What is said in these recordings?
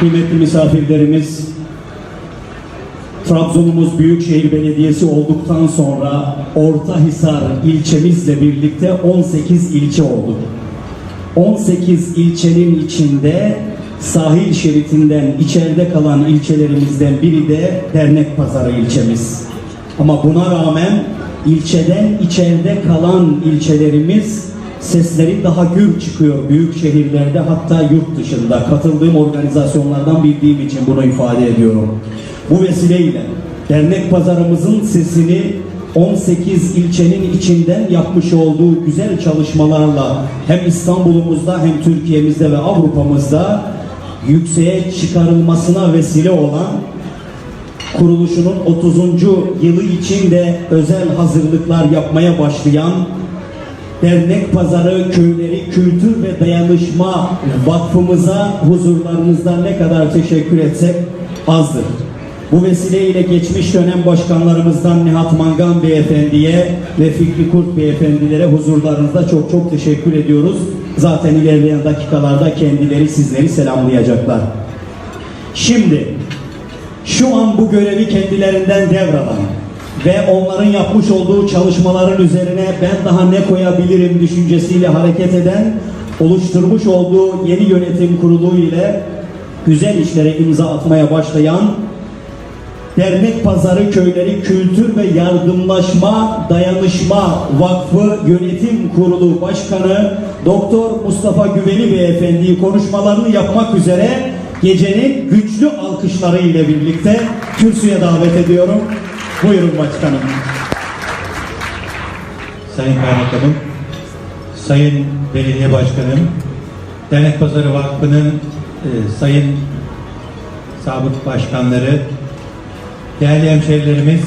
kıymetli misafirlerimiz, Trabzonumuz Büyükşehir Belediyesi olduktan sonra Ortahisar ilçemizle birlikte 18 ilçe olduk. 18 ilçenin içinde sahil şeritinden içeride kalan ilçelerimizden biri de Dernek Pazarı ilçemiz. Ama buna rağmen ilçeden içeride kalan ilçelerimiz sesleri daha gür çıkıyor büyük şehirlerde hatta yurt dışında. Katıldığım organizasyonlardan bildiğim için bunu ifade ediyorum. Bu vesileyle dernek pazarımızın sesini 18 ilçenin içinden yapmış olduğu güzel çalışmalarla hem İstanbul'umuzda hem Türkiye'mizde ve Avrupa'mızda yükseğe çıkarılmasına vesile olan kuruluşunun 30. yılı için de özel hazırlıklar yapmaya başlayan Dernek Pazarı Köyleri Kültür ve Dayanışma Vakfımıza huzurlarınızda ne kadar teşekkür etsek azdır. Bu vesileyle geçmiş dönem başkanlarımızdan Nihat Mangan Beyefendi'ye ve Fikri Kurt Beyefendilere huzurlarınızda çok çok teşekkür ediyoruz. Zaten ilerleyen dakikalarda kendileri sizleri selamlayacaklar. Şimdi şu an bu görevi kendilerinden devralan ve onların yapmış olduğu çalışmaların üzerine ben daha ne koyabilirim düşüncesiyle hareket eden, oluşturmuş olduğu yeni yönetim kurulu ile güzel işlere imza atmaya başlayan Dernek Pazarı Köyleri Kültür ve Yardımlaşma Dayanışma Vakfı Yönetim Kurulu Başkanı Doktor Mustafa Güveni Beyefendi konuşmalarını yapmak üzere gecenin güçlü alkışları ile birlikte kürsüye davet ediyorum. Buyurun başkanım. Sayın Kaymakamım, Sayın Belediye Başkanım, Dernek Pazarı Vakfı'nın e, sayın sabık başkanları, değerli hemşehrilerimiz,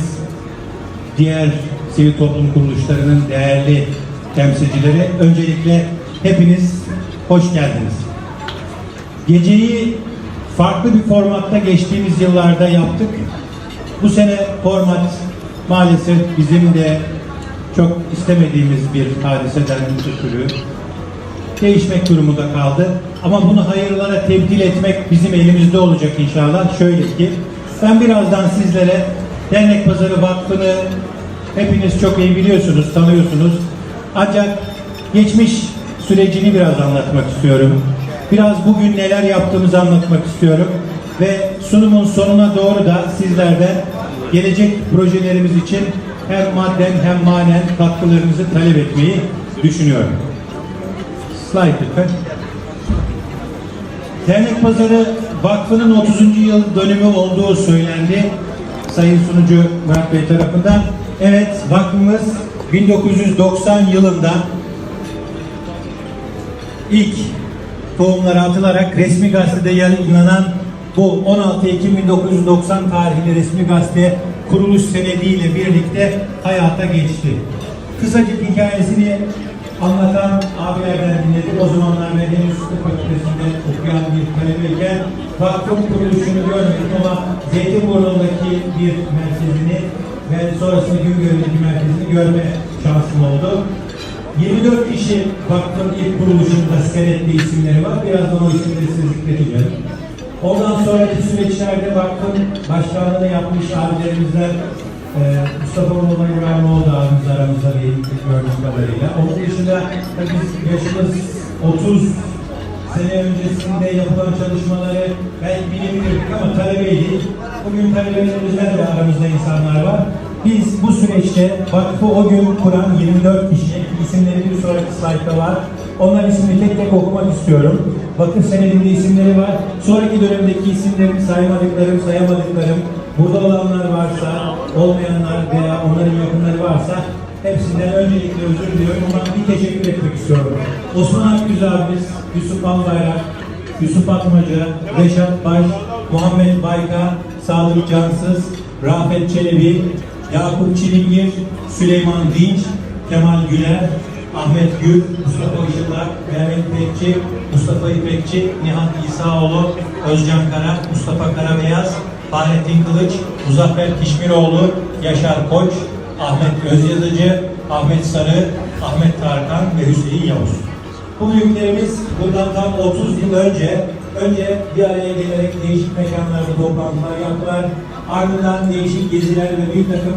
diğer sivil toplum kuruluşlarının değerli temsilcileri, öncelikle hepiniz hoş geldiniz. Geceyi farklı bir formatta geçtiğimiz yıllarda yaptık. Bu sene format maalesef bizim de çok istemediğimiz bir hadiseden ötürü değişmek durumunda kaldı. Ama bunu hayırlara tebdil etmek bizim elimizde olacak inşallah. Şöyle ki ben birazdan sizlere Dernek Pazarı Vakfı'nı hepiniz çok iyi biliyorsunuz, tanıyorsunuz. Ancak geçmiş sürecini biraz anlatmak istiyorum. Biraz bugün neler yaptığımızı anlatmak istiyorum. Ve sunumun sonuna doğru da sizlerden gelecek projelerimiz için hem madden hem manen katkılarınızı talep etmeyi düşünüyorum. Slide lütfen. Dernek Pazarı Vakfı'nın 30. yıl dönümü olduğu söylendi. Sayın sunucu Murat Bey tarafından. Evet, vakfımız 1990 yılında ilk tohumları atılarak resmi gazetede yayınlanan bu 16 Ekim 1990 tarihli resmi gazete kuruluş senediyle birlikte hayata geçti. Kısacık hikayesini anlatan abilerden dinledik. O zamanlar Medeni Üstü Fakültesi'nde okuyan bir talebeyken vakfın kuruluşunu görmedik ama Zeytinburnu'ndaki bir merkezini ve sonrasında Güngör'deki merkezini görme şansım oldu. 24 kişi vakfın ilk kuruluşunda senetli isimleri var. Birazdan o isimleri size zikredeceğim. Ondan sonraki süreçlerde vakfın başkanlığını yapmış abilerimizden e, Mustafa Nurman İbrahimoğlu da abimiz aramızda bir gördüğüm kadarıyla. Onun dışında biz yaşımız 30 sene öncesinde yapılan çalışmaları belki bilebilirdik ama talebeydik. Bugün talebelerimizden de aramızda insanlar var. Biz bu süreçte vakfı o gün kuran 24 kişi, isimleri bir sonraki slaytta var. Onların ismini tek tek okumak istiyorum. Vakıf senedinde isimleri var. Sonraki dönemdeki isimlerim saymadıklarım, sayamadıklarım, burada olanlar varsa, olmayanlar veya onların yakınları varsa hepsinden öncelikle özür diliyorum ama bir teşekkür etmek istiyorum. Osman Akgüz abimiz, Yusuf Albayrak, Yusuf Atmaca, Reşat Baş, Muhammed Bayka, Sadık Cansız, Rafet Çelebi, Yakup Çilingir, Süleyman Dinç, Kemal Güler, Ahmet Gül, Mustafa Işıtlak, Mehmet İpekçi, Mustafa İpekçi, Nihat İsaoğlu, Özcan Kara, Mustafa Karabeyaz, Fahrettin Kılıç, Muzaffer Kişmiroğlu, Yaşar Koç, Ahmet Özyazıcı, Ahmet Sarı, Ahmet Tarkan ve Hüseyin Yavuz. Bu büyüklerimiz bundan tam 30 yıl önce önce bir araya gelerek değişik mekanlarda toplantılar yaptılar. Ardından değişik geziler ve bir takım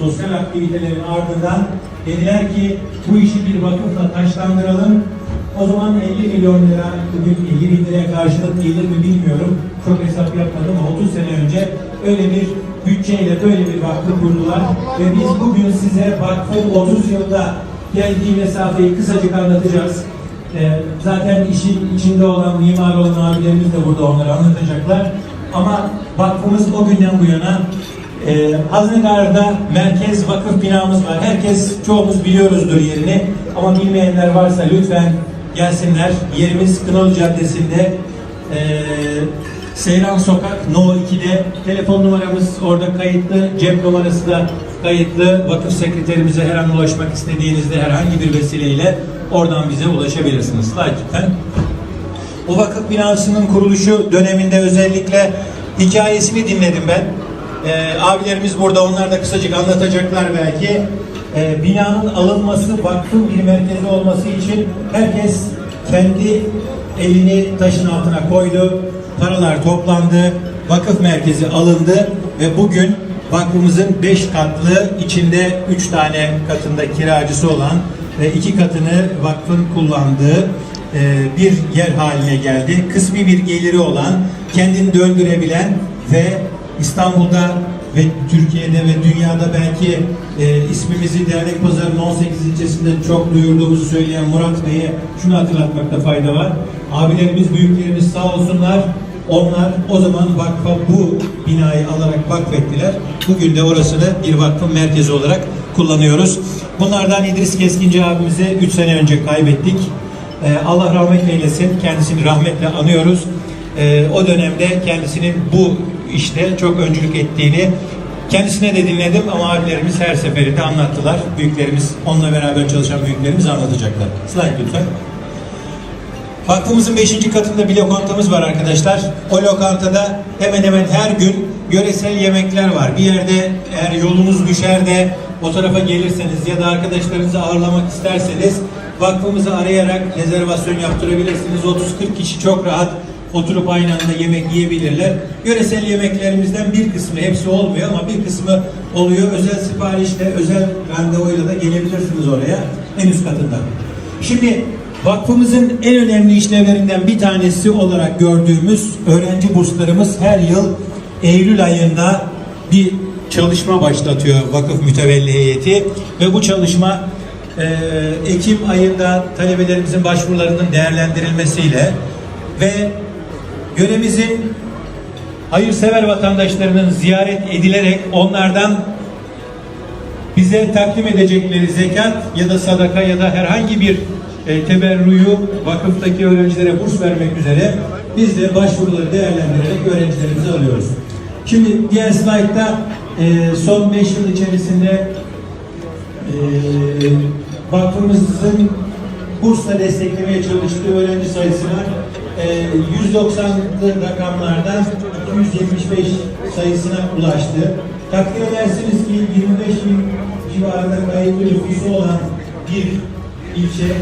sosyal aktivitelerin ardından dediler ki bu işi bir vakıfla taşlandıralım. O zaman 50 milyon lira, bugün 50 bin liraya karşılık gelir mi bilmiyorum. Çok hesap yapmadım ama 30 sene önce öyle bir bütçeyle böyle bir vakfı kurdular. Ve biz bugün size vakfın 30 yılda geldiği mesafeyi kısacık anlatacağız. Ee, zaten işin içinde olan, mimar olan abilerimiz de burada onları anlatacaklar. Ama vakfımız o günden bu yana e, Haznedar'da merkez vakıf binamız var. Herkes, çoğumuz biliyoruzdur yerini. Ama bilmeyenler varsa lütfen gelsinler. Yerimiz Kınalı Caddesi'nde. E, Seyran Sokak No 2'de telefon numaramız orada kayıtlı, cep numarası da kayıtlı. Vakıf sekreterimize her an ulaşmak istediğinizde herhangi bir vesileyle oradan bize ulaşabilirsiniz. Lütfen. O vakıf binasının kuruluşu döneminde özellikle hikayesini dinledim ben. Ee, abilerimiz burada, onlar da kısacık anlatacaklar belki. Ee, binanın alınması, vakfın bir merkezi olması için herkes kendi elini taşın altına koydu. Paralar toplandı, vakıf merkezi alındı ve bugün vakfımızın 5 katlı içinde 3 tane katında kiracısı olan ve iki katını vakfın kullandığı e, bir yer haline geldi. Kısmi bir geliri olan, kendini döndürebilen ve İstanbul'da ve Türkiye'de ve dünyada belki e, ismimizi Dernek Pazarı'nın 18 ilçesinde çok duyurduğumuzu söyleyen Murat Bey'e şunu hatırlatmakta fayda var. Abilerimiz, büyüklerimiz sağ olsunlar. Onlar o zaman vakfa bu binayı alarak vakfettiler. Bugün de orasını bir vakfın merkezi olarak kullanıyoruz. Bunlardan İdris Keskinci abimizi 3 sene önce kaybettik. Ee, Allah rahmet eylesin. Kendisini rahmetle anıyoruz. Ee, o dönemde kendisinin bu işte çok öncülük ettiğini kendisine de dinledim ama abilerimiz her seferinde anlattılar. Büyüklerimiz, onunla beraber çalışan büyüklerimiz anlatacaklar. Slide lütfen. Vakfımızın 5. katında bir lokantamız var arkadaşlar. O lokantada hemen hemen her gün yöresel yemekler var. Bir yerde eğer yolunuz düşer de o tarafa gelirseniz ya da arkadaşlarınızı ağırlamak isterseniz vakfımızı arayarak rezervasyon yaptırabilirsiniz. 30-40 kişi çok rahat oturup aynı anda yemek yiyebilirler. Yöresel yemeklerimizden bir kısmı, hepsi olmuyor ama bir kısmı oluyor. Özel siparişle, özel randevuyla da gelebilirsiniz oraya en üst katında. Şimdi vakfımızın en önemli işlevlerinden bir tanesi olarak gördüğümüz öğrenci burslarımız her yıl Eylül ayında bir çalışma başlatıyor vakıf mütevelli heyeti ve bu çalışma e, Ekim ayında talebelerimizin başvurularının değerlendirilmesiyle ve yöremizin hayırsever vatandaşlarının ziyaret edilerek onlardan bize takdim edecekleri zekat ya da sadaka ya da herhangi bir e, teberruyu vakıftaki öğrencilere burs vermek üzere biz de başvuruları değerlendirerek öğrencilerimizi alıyoruz. Şimdi diğer slaytta e, son 5 yıl içerisinde e, vakfımızın bursla desteklemeye çalıştığı öğrenci sayısına e, 190'lı rakamlardan 275 sayısına ulaştı. Takdir edersiniz ki 25 bin civarında kayıtlı nüfusu olan bir ilçe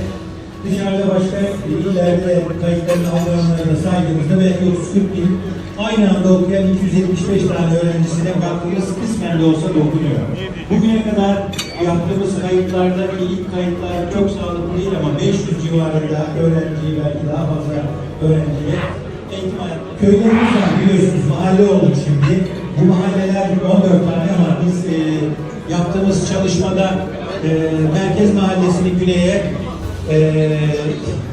dışarıda başka illerde kayıtlarını aldıranlarına saydığımızda belki 30-40 bin aynı anda okuyan 275 tane öğrencisine vakfımız kısmen de olsa dokunuyor. Bugüne kadar yaptığımız kayıtlardaki ilk kayıtlar çok sağlıklı değil ama 500 civarında öğrenciyi belki daha fazla öğrenciye eğitim. Köylerimiz var biliyorsunuz mahalle olduk şimdi. Bu mahalleler 14 tane ama biz e, yaptığımız çalışmada e, Merkez Mahallesi'ni güneye e,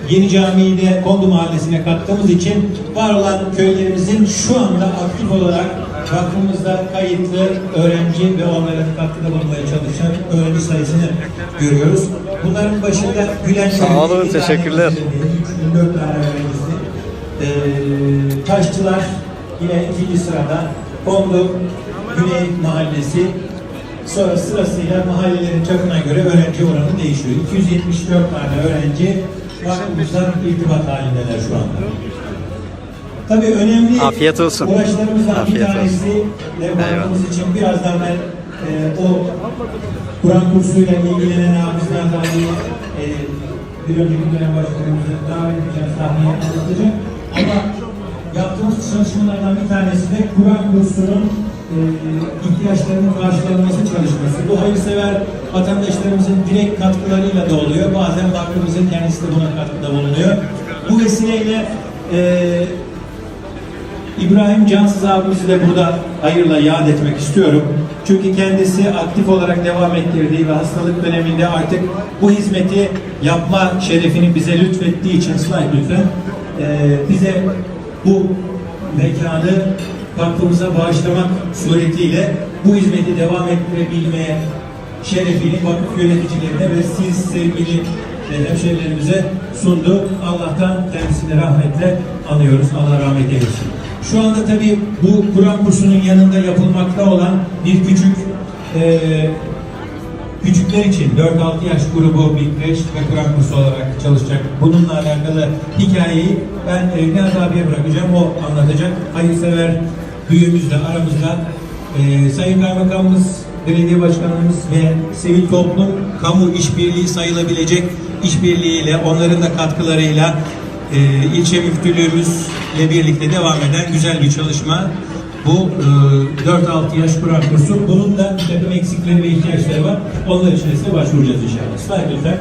Yeni Camii'yi de Kondu Mahallesi'ne kattığımız için var olan köylerimizin şu anda aktif olarak vakfımızda kayıtlı öğrenci ve onlara katkıda bulunmaya çalışan öğrenci sayısını görüyoruz. Bunların başında Gülen Sağ olun, teşekkürler. öğrencisi, 3 4 tane öğrencisi. Ee, Taşçılar yine ikinci sırada. Kondu Güney Mahallesi Sonra sırasıyla mahallelerin çapına göre öğrenci oranı değişiyor. 274 tane öğrenci vakfımızdan irtibat halindeler şu anda. Tabii önemli Afiyet olsun. uğraşlarımızdan bir Afiyet tanesi de vakfımız Eyvallah. için birazdan ben e, o Kur'an kursuyla ilgilenen abimizden dahi e, bir önceki dönem başkanımızı davet edeceğiz sahneye anlatacağım. Ama yaptığımız çalışmalardan bir tanesi de Kur'an kursunun e, ihtiyaçlarının karşılanması çalışması. Bu hayırsever vatandaşlarımızın direkt katkılarıyla da oluyor. Bazen vakfımızın kendisi de buna katkıda bulunuyor. Bu vesileyle e, İbrahim Cansız abimizi de burada hayırla yad etmek istiyorum. Çünkü kendisi aktif olarak devam ettirdiği ve hastalık döneminde artık bu hizmeti yapma şerefini bize lütfettiği için slide lütfen eee, bize bu mekanı vakfımıza bağışlamak suretiyle bu hizmeti devam ettirebilmeye şerefini vakıf yöneticilerine ve siz sevgili e, hemşehrilerimize sundu. Allah'tan kendisini rahmetle anıyoruz. Allah rahmet eylesin. Şu anda tabii bu Kur'an kursunun yanında yapılmakta olan bir küçük e, küçükler için 4-6 yaş grubu bir kreş ve Kur'an kursu olarak çalışacak. Bununla alakalı hikayeyi ben e, Nihat abiye bırakacağım. O anlatacak. Hayırsever büyüğümüzle aramızda e, Sayın Kaymakamımız, Belediye Başkanımız ve sivil toplum kamu işbirliği sayılabilecek işbirliğiyle, onların da katkılarıyla e, ilçe müftülüğümüzle birlikte devam eden güzel bir çalışma. Bu e, 4-6 yaş Kur'an kursu. Bunun da bir takım eksikleri ve ihtiyaçları var. Onlar için de başvuracağız inşallah. Slide lütfen.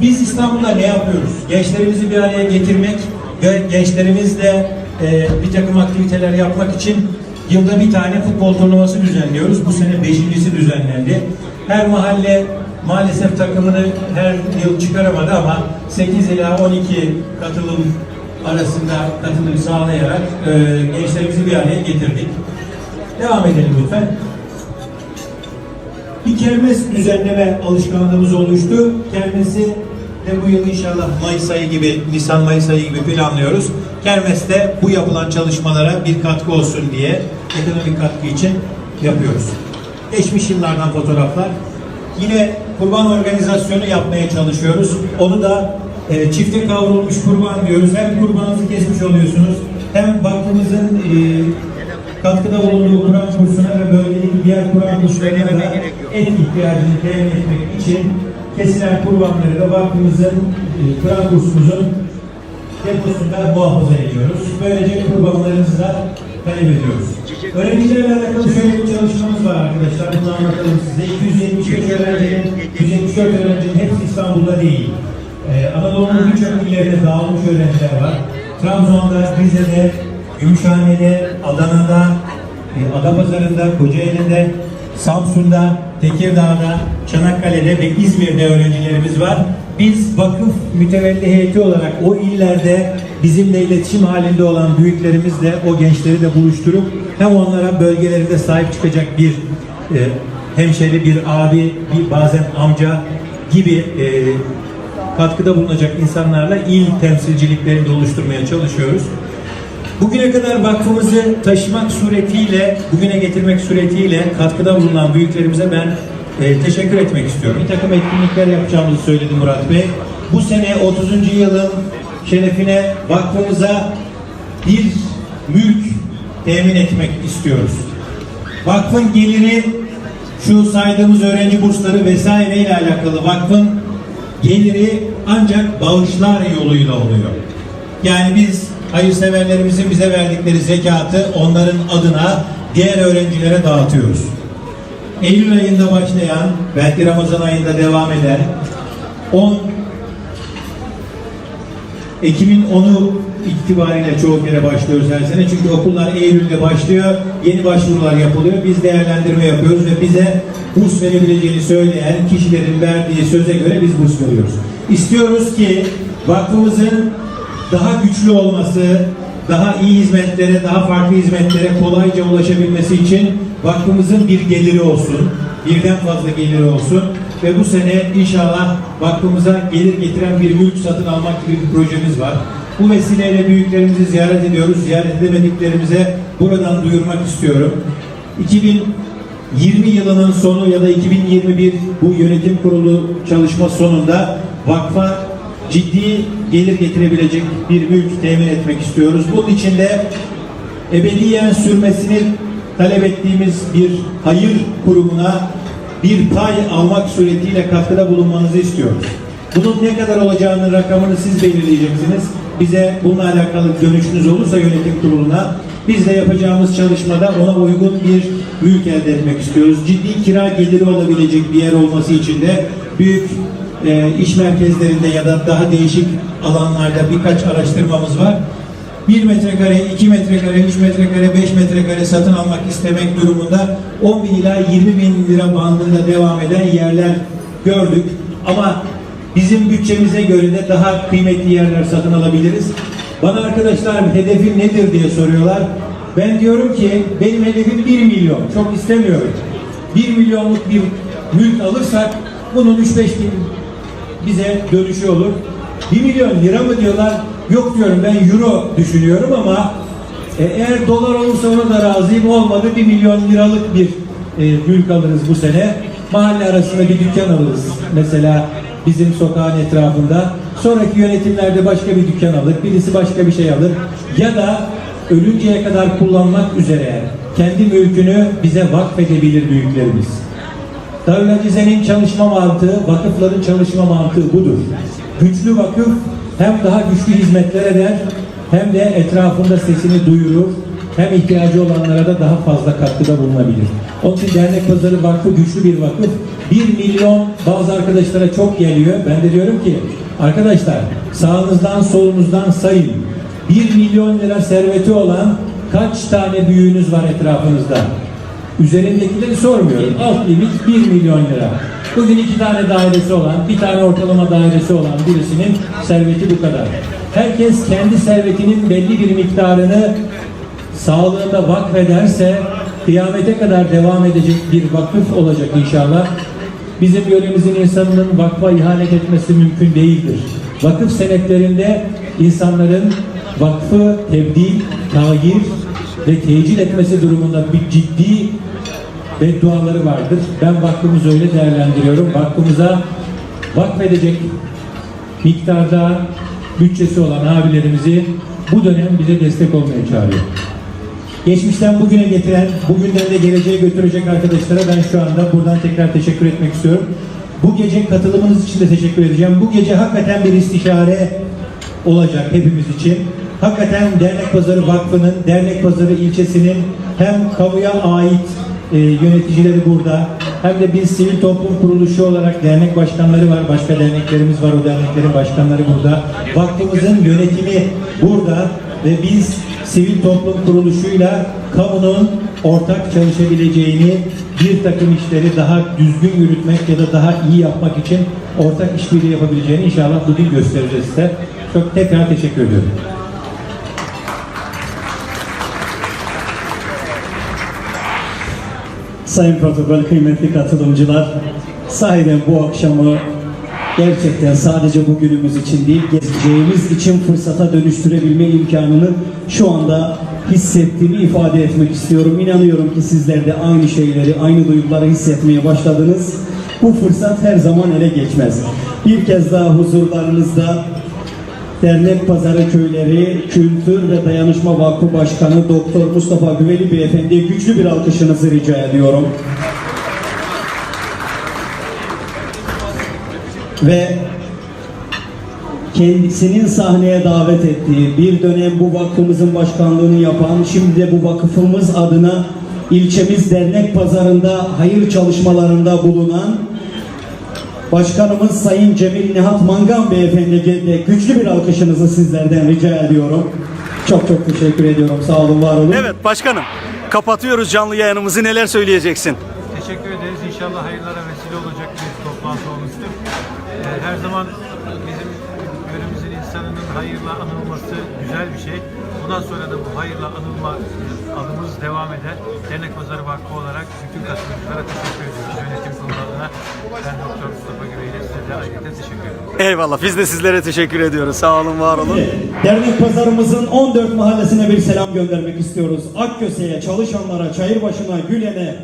Biz İstanbul'da ne yapıyoruz? Gençlerimizi bir araya getirmek ve gençlerimizle e, bir takım aktiviteler yapmak için yılda bir tane futbol turnuvası düzenliyoruz. Bu sene beşincisi düzenlendi. Her mahalle maalesef takımını her yıl çıkaramadı ama 8 ila 12 katılım arasında katılım sağlayarak e, gençlerimizi bir araya getirdik. Devam edelim lütfen bir kermes düzenleme alışkanlığımız oluştu. Kermesi de bu yıl inşallah Mayıs ayı gibi, Nisan Mayıs ayı gibi planlıyoruz. Kermeste bu yapılan çalışmalara bir katkı olsun diye ekonomik katkı için yapıyoruz. Geçmiş yıllardan fotoğraflar. Yine kurban organizasyonu yapmaya çalışıyoruz. Onu da e, çifte kavrulmuş kurban diyoruz. Hem kurbanınızı kesmiş oluyorsunuz hem vakfımızın e, katkıda bulunduğu Kur'an kursuna ve bölgedeki diğer Kur'an kurslarına da et ihtiyacını temin etmek için kesilen kurbanları da vakfımızın, e, Kur'an kursumuzun deposunda muhafaza ediyoruz. Böylece kurbanlarımızı da talep ediyoruz. Öğrencilerle alakalı şöyle bir çalışmamız var arkadaşlar. Bunu anlatalım size. 275 öğrencinin, 174 öğrencinin hepsi İstanbul'da değil. Ee, Anadolu'nun birçok illerinde dağılmış öğrenciler var. Trabzon'da, Rize'de, Gümüşhane'de, Adana'da, e, Adapazarı'nda, Kocaeli'de, Samsun'da, Tekirdağ'da, Çanakkale'de ve İzmir'de öğrencilerimiz var. Biz vakıf mütevelli heyeti olarak o illerde bizimle iletişim halinde olan büyüklerimizle o gençleri de buluşturup hem onlara bölgelerinde sahip çıkacak bir e, hemşeri, bir abi, bir bazen amca gibi e, katkıda bulunacak insanlarla il temsilciliklerini de oluşturmaya çalışıyoruz. Bugüne kadar vakfımızı taşımak suretiyle, bugüne getirmek suretiyle katkıda bulunan büyüklerimize ben e, teşekkür etmek istiyorum. Bir takım etkinlikler yapacağımızı söyledi Murat Bey. Bu sene 30. yılın şerefine vakfımıza bir mülk temin etmek istiyoruz. Vakfın geliri şu saydığımız öğrenci bursları vesaire ile alakalı vakfın geliri ancak bağışlar yoluyla oluyor. Yani biz hayırseverlerimizin bize verdikleri zekatı onların adına diğer öğrencilere dağıtıyoruz. Eylül ayında başlayan, belki Ramazan ayında devam eden 10 Ekim'in 10'u itibariyle çoğu kere başlıyoruz her sene. Çünkü okullar Eylül'de başlıyor. Yeni başvurular yapılıyor. Biz değerlendirme yapıyoruz ve bize burs verebileceğini söyleyen kişilerin verdiği söze göre biz burs veriyoruz. İstiyoruz ki vakfımızın daha güçlü olması, daha iyi hizmetlere, daha farklı hizmetlere kolayca ulaşabilmesi için vakfımızın bir geliri olsun, birden fazla geliri olsun ve bu sene inşallah vakfımıza gelir getiren bir mülk satın almak gibi bir projemiz var. Bu vesileyle büyüklerimizi ziyaret ediyoruz. Ziyaret edemediklerimize buradan duyurmak istiyorum. 2020 yılının sonu ya da 2021 bu yönetim kurulu çalışma sonunda vakfa ciddi gelir getirebilecek bir mülk temin etmek istiyoruz. Bunun için de ebediyen sürmesini talep ettiğimiz bir hayır kurumuna bir pay almak suretiyle katkıda bulunmanızı istiyoruz. Bunun ne kadar olacağının rakamını siz belirleyeceksiniz. bize bununla alakalı dönüşünüz olursa yönetim kuruluna biz de yapacağımız çalışmada ona uygun bir mülk elde etmek istiyoruz. Ciddi kira geliri olabilecek bir yer olması için de büyük e, iş merkezlerinde ya da daha değişik alanlarda birkaç araştırmamız var. 1 metrekare, 2 metrekare, 3 metrekare, 5 metrekare satın almak istemek durumunda 10 bin ila 20 bin lira bandında devam eden yerler gördük. Ama bizim bütçemize göre de daha kıymetli yerler satın alabiliriz. Bana arkadaşlar hedefin nedir diye soruyorlar. Ben diyorum ki benim hedefim 1 milyon. Çok istemiyorum. 1 milyonluk bir mülk alırsak bunun 3-5 bin bize dönüşü olur. 1 milyon lira mı diyorlar? Yok diyorum ben euro düşünüyorum ama e, eğer dolar olursa ona da razıyım. Olmadı 1 milyon liralık bir e, mülk alırız bu sene. Mahalle arasında bir dükkan alırız. Mesela bizim sokağın etrafında. Sonraki yönetimlerde başka bir dükkan alır. Birisi başka bir şey alır. Ya da ölünceye kadar kullanmak üzere kendi mülkünü bize vakfedebilir büyüklerimiz. Darül Acize'nin çalışma mantığı, vakıfların çalışma mantığı budur. Güçlü vakıf hem daha güçlü hizmetler eder, hem de etrafında sesini duyurur, hem ihtiyacı olanlara da daha fazla katkıda bulunabilir. Onun için Dernek Pazarı Vakfı güçlü bir vakıf. 1 milyon bazı arkadaşlara çok geliyor. Ben de diyorum ki arkadaşlar sağınızdan solunuzdan sayın. 1 milyon lira serveti olan kaç tane büyüğünüz var etrafınızda? Üzerindekileri sormuyorum. Alt limit 1 milyon lira. Bugün iki tane dairesi olan, bir tane ortalama dairesi olan birisinin serveti bu kadar. Herkes kendi servetinin belli bir miktarını sağlığında vakfederse kıyamete kadar devam edecek bir vakıf olacak inşallah. Bizim yöremizin insanının vakfa ihanet etmesi mümkün değildir. Vakıf senetlerinde insanların vakfı tebdil, tagir ve tecil etmesi durumunda bir ciddi bedduaları vardır. Ben vakfımızı öyle değerlendiriyorum. Vakfımıza vakfedecek miktarda bütçesi olan abilerimizi bu dönem bize destek olmaya çağırıyor. Geçmişten bugüne getiren, bugünden de geleceğe götürecek arkadaşlara ben şu anda buradan tekrar teşekkür etmek istiyorum. Bu gece katılımınız için de teşekkür edeceğim. Bu gece hakikaten bir istişare olacak hepimiz için. Hakikaten Dernek Pazarı Vakfı'nın, Dernek Pazarı ilçesinin hem kamuya ait e, yöneticileri burada hem de biz sivil toplum kuruluşu olarak dernek başkanları var, başka derneklerimiz var, o derneklerin başkanları burada. Vakfımızın yönetimi burada ve biz sivil toplum kuruluşuyla kamunun ortak çalışabileceğini bir takım işleri daha düzgün yürütmek ya da daha iyi yapmak için ortak işbirliği yapabileceğini inşallah bugün göstereceğiz size. Çok tekrar teşekkür ediyorum. Sayın protokol kıymetli katılımcılar, sahiden bu akşamı gerçekten sadece bugünümüz için değil, gezeceğimiz için fırsata dönüştürebilme imkanını şu anda hissettiğimi ifade etmek istiyorum. İnanıyorum ki sizler de aynı şeyleri, aynı duyguları hissetmeye başladınız. Bu fırsat her zaman ele geçmez. Bir kez daha huzurlarınızda Dernek Pazarı Köyleri Kültür ve Dayanışma Vakfı Başkanı Doktor Mustafa Güveli Beyefendi'ye güçlü bir alkışınızı rica ediyorum. Ve kendisinin sahneye davet ettiği bir dönem bu vakfımızın başkanlığını yapan, şimdi de bu vakıfımız adına ilçemiz dernek pazarında hayır çalışmalarında bulunan Başkanımız Sayın Cemil Nihat Mangan Beyefendi'ye de güçlü bir alkışınızı sizlerden rica ediyorum. Çok çok teşekkür ediyorum. Sağ olun, var olun. Evet başkanım. Kapatıyoruz canlı yayınımızı. Neler söyleyeceksin? Teşekkür ederiz. İnşallah hayırlara vesile olacak bir toplantı olmuştur. Ee, her zaman bizim yöremizin insanının hayırla anılması güzel bir şey. Bundan sonra da bu hayırla anılma adımız devam eder. Dernek Pazarı Vakfı olarak bütün katılımcılara teşekkür ediyoruz. Eyvallah. Biz de sizlere teşekkür ediyoruz. Sağ olun, var olun. Dernek pazarımızın 14 mahallesine bir selam göndermek istiyoruz. Akköse'ye, çalışanlara, Çayırbaşı'na, Gülen'e,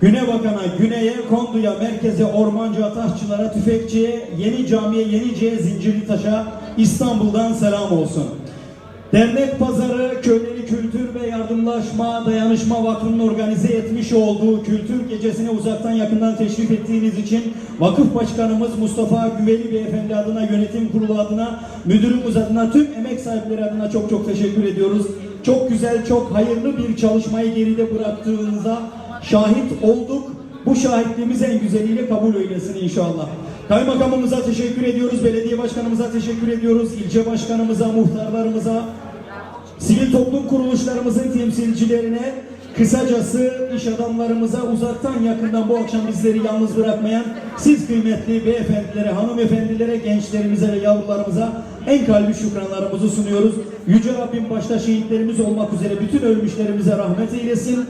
Güne Bakan'a, Güney'e, Kondu'ya, Merkez'e, Ormancı'ya, Taşçılara, Tüfekçi'ye, Yeni Cami'ye, Yenice'ye, Zincirlitaş'a İstanbul'dan selam olsun. Dernek pazarı, köyleri, Kültür ve Yardımlaşma Dayanışma Vakfı'nın organize etmiş olduğu kültür gecesine uzaktan yakından teşrif ettiğiniz için Vakıf Başkanımız Mustafa Güveli Beyefendi adına, yönetim kurulu adına, müdürümüz adına, tüm emek sahipleri adına çok çok teşekkür ediyoruz. Çok güzel, çok hayırlı bir çalışmayı geride bıraktığınıza şahit olduk. Bu şahitliğimiz en güzeliyle kabul eylesin inşallah. Kaymakamımıza teşekkür ediyoruz, belediye başkanımıza teşekkür ediyoruz, ilçe başkanımıza, muhtarlarımıza, sivil toplum kuruluşlarımızın temsilcilerine, kısacası iş adamlarımıza uzaktan yakından bu akşam bizleri yalnız bırakmayan siz kıymetli beyefendilere, hanımefendilere, gençlerimize ve yavrularımıza en kalbi şükranlarımızı sunuyoruz. Yüce Rabbim başta şehitlerimiz olmak üzere bütün ölmüşlerimize rahmet eylesin.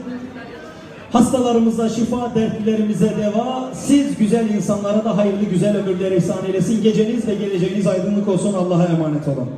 Hastalarımıza şifa, dertlerimize deva, siz güzel insanlara da hayırlı güzel ömürler ihsan eylesin. Geceniz ve geleceğiniz aydınlık olsun. Allah'a emanet olun.